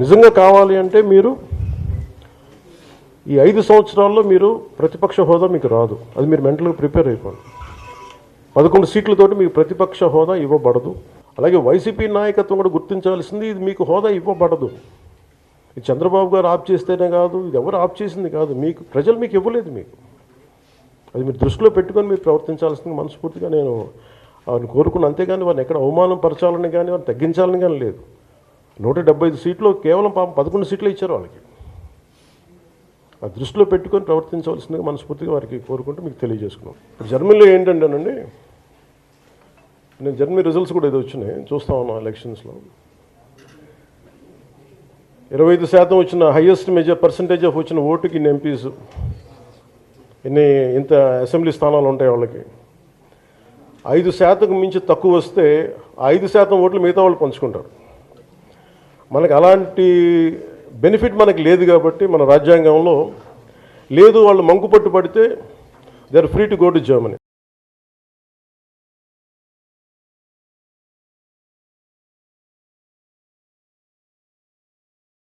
నిజంగా కావాలి అంటే మీరు ఈ ఐదు సంవత్సరాల్లో మీరు ప్రతిపక్ష హోదా మీకు రాదు. అది మీరు మెంటల్గా ప్రిపేర్ అయిపోండి. పదకొండు సీట్లతోటి మీకు ప్రతిపక్ష హోదా ఇవ్వబడదు. అలాగే వైసీపీ నాయకత్వం కూడా గుర్తించాల్సింది ఇది మీకు హోదా ఇవ్వబడదు. ఇది చంద్రబాబు గారు ఆప్ చేస్తేనే కాదు ఇది ఎవరు ఆప్ చేసింది కాదు. మీకు ప్రజలు మీకు ఇవ్వలేదు మీకు. అది మీరు దృష్టిలో పెట్టుకొని మీరు ప్రవర్తించాల్సింది మనస్ఫూర్తిగా నేను వారిని కోరుకున్న అంతేగాని వారిని ఎక్కడ అవమానం పరచాలని కానీ వారిని తగ్గించాలని కానీ లేదు. నూట డెబ్బై ఐదు సీట్లు కేవలం పాపం పదకొండు సీట్లు ఇచ్చారు వాళ్ళకి. ఆ దృష్టిలో పెట్టుకొని ప్రవర్తించవలసిందిగా మనస్ఫూర్తిగా వారికి కోరుకుంటూ మీకు తెలియజేసుకున్నాం. ఇప్పుడు జర్మనీలో ఏంటంటేనండి నేను జర్మనీ రిజల్ట్స్ కూడా ఏదో వచ్చినాయి. చూస్తా ఉన్నాం ఎలక్షన్స్లో ఇరవై ఐదు శాతం వచ్చిన హయ్యెస్ట్ మెజర్ పర్సంటేజ్ ఆఫ్ వచ్చిన ఓటుకి ఇన్ని ఎంపీస్ ఇన్ని ఇంత అసెంబ్లీ స్థానాలు ఉంటాయి వాళ్ళకి. ఐదు శాతం మించి తక్కువ వస్తే ఐదు శాతం ఓట్లు మిగతా వాళ్ళు పంచుకుంటారు. మనకు అలాంటి బెనిఫిట్ మనకి లేదు కాబట్టి మన రాజ్యాంగంలో లేదు వాళ్ళు మంకు పట్టు పడితే they are free to go to Germany